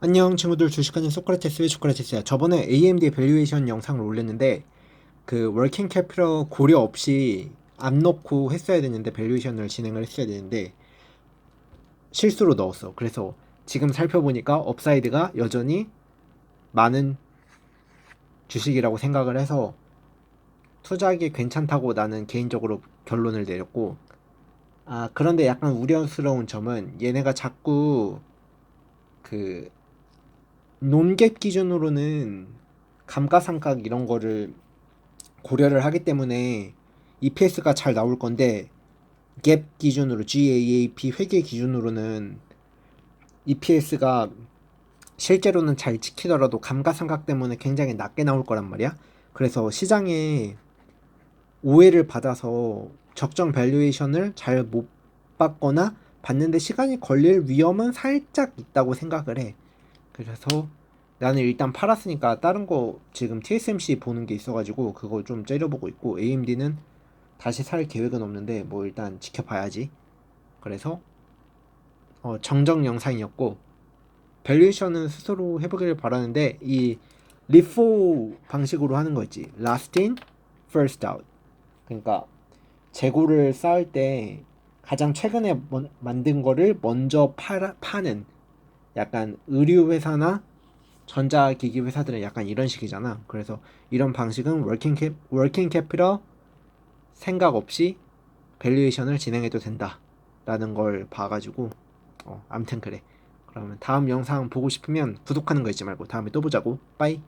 안녕 친구들. 주식하는 소크라테스의 소크라테스야. 저번에 AMD 밸류에이션 영상을 올렸는데 그 워킹 캐피럴 고려 없이 안 넣고 했어야 되는데 밸류에이션을 진행을 했어야 되는데 실수로 넣었어. 그래서 지금 살펴보니까 업사이드가 여전히 많은 주식이라고 생각을 해서 투자하기 괜찮다고 나는 개인적으로 결론을 내렸고 아 그런데 약간 우려스러운 점은 얘네가 자꾸 그 논갭 기준으로는 감가상각 이런 거를 고려를 하기 때문에 EPS가 잘 나올 건데 갭 기준으로 GAAP 회계 기준으로는 EPS가 실제로는 잘 지키더라도 감가상각 때문에 굉장히 낮게 나올 거란 말이야. 그래서 시장에 오해를 받아서 적정 밸류에이션을 잘 못 받거나 받는데 시간이 걸릴 위험은 살짝 있다고 생각을 해. 그래서 나는 일단 팔았으니까 다른 거 지금 TSMC 보는 게 있어가지고 그거 좀 째려보고 있고 AMD는 다시 살 계획은 없는데 뭐 일단 지켜봐야지. 그래서 어, 정정 영상이었고 밸류에이션은 스스로 해보기를 바라는데 이 리포 방식으로 하는 거 있지. Last in, first out. 그러니까 재고를 쌓을 때 가장 최근에 먼- 만든 거를 먼저 팔아, 파는 약간 의류 회사나 전자기기 회사들은 약간 이런 식이잖아. 그래서 이런 방식은 워킹 캡 워킹 캐피럴 생각 없이 밸류에이션을 진행해도 된다 라는 걸 봐가지고 어, 암튼 그래. 그러면 다음 영상 보고 싶으면 구독하는 거 잊지 말고 다음에 또 보자고. 빠이.